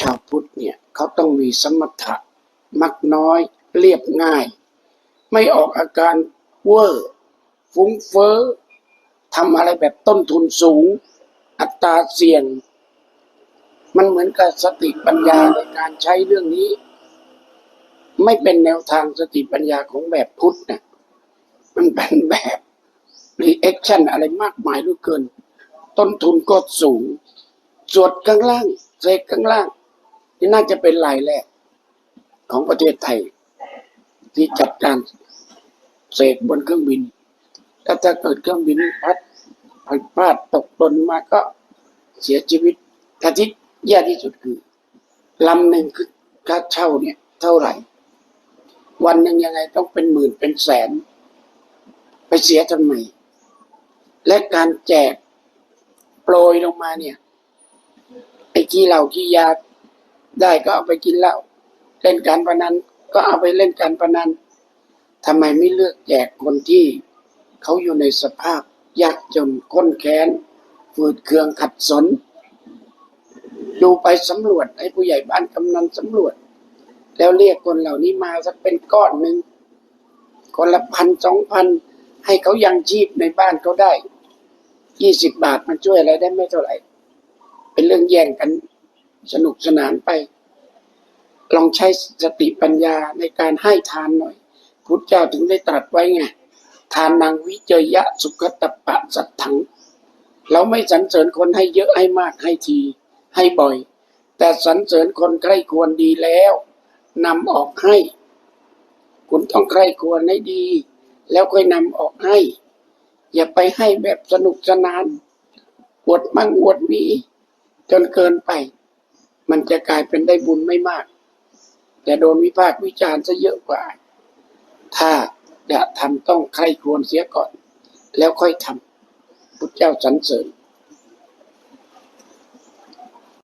ชาวพุทธเนี่ยเขาต้องมีสมถะมักน้อยเรียบง่าย ไม่ออกอาการเวอร์ฟุ้งเฟ้อทำอะไรแบบต้นทุนสูง อัตราเสี่ยง มันเหมือนกับสติปัญญาในการใช้เรื่องนี้ ไม่เป็นแนวทางสติปัญญาของแบบพุทธนะมันเป็นแบบรีแอคชั่นอะไรมากมายเหลือเกิน ต้นทุนก็สูง สวดข้างล่างเสกข้างล่าง นี่น่าจะเป็นรายแรก ของประเทศไทย ที่จัดการเสกบนเครื่องบินถ้าถ้าเกิดเครื่องบินพัดพลัดพลาดตกหล่นมาก็เสียชีวิตแต่ที่แย่ที่สุดคือลำหนึ่งคือค่าเช่าเนี่ย เท่าไหร่ วันหนึ่งยังไงต้องเป็นหมื่นเป็นแสน ไปเสียทำไมและการแจกโปรยลงมาเนี่ย ไอ้ขี้เหล้าขี้ยา ได้ก็เอาไปกินเหล้าเล่นการพนันก็เอาไปเล่นการพนันทำไมไม่เลือกแจกคนที่เขาอยู่ในสภาพยากจนค้นแค้นฝืดเคืองขัดสน ดูไปสำรวจให้ผู้ใหญ่บ้านกำนันสำรวจ แล้วเรียกคนเหล่านี้มาสักเป็นก้อนหนึ่งคนละพันสองพันให้เขายังชีพในบ้านเขาได้ยี่สิบบาทมันช่วยอะไรได้ไม่เท่าไหร่ เป็นเรื่องแย่งกัน สนุกสนานไป ลองใช้สติปัญญาในการให้ทานหน่อย พุทธเจ้าถึงได้ตรัสไว้ไง ทานนางวิเจยะสุขตปะสัตถัง เราไม่สรรเสริญคนให้เยอะให้มากให้ที ให้บ่อย แต่สรรเสริญคนใครควรดีแล้วนำออกให้ คุณต้องใครควรให้ดี แล้วค่อยนำออกให้ อย่าไปให้แบบสนุกสนาน อวดมั่งอวดมี จนเกินไป มันจะกลายเป็นได้บุญไม่มาก แต่โดนวิพากษ์วิจารณ์ซะเยอะกว่า ถ้าจะทำต้องใครควรเสียก่อน แล้วค่อยทำพุทธเจ้าสรรเสริญ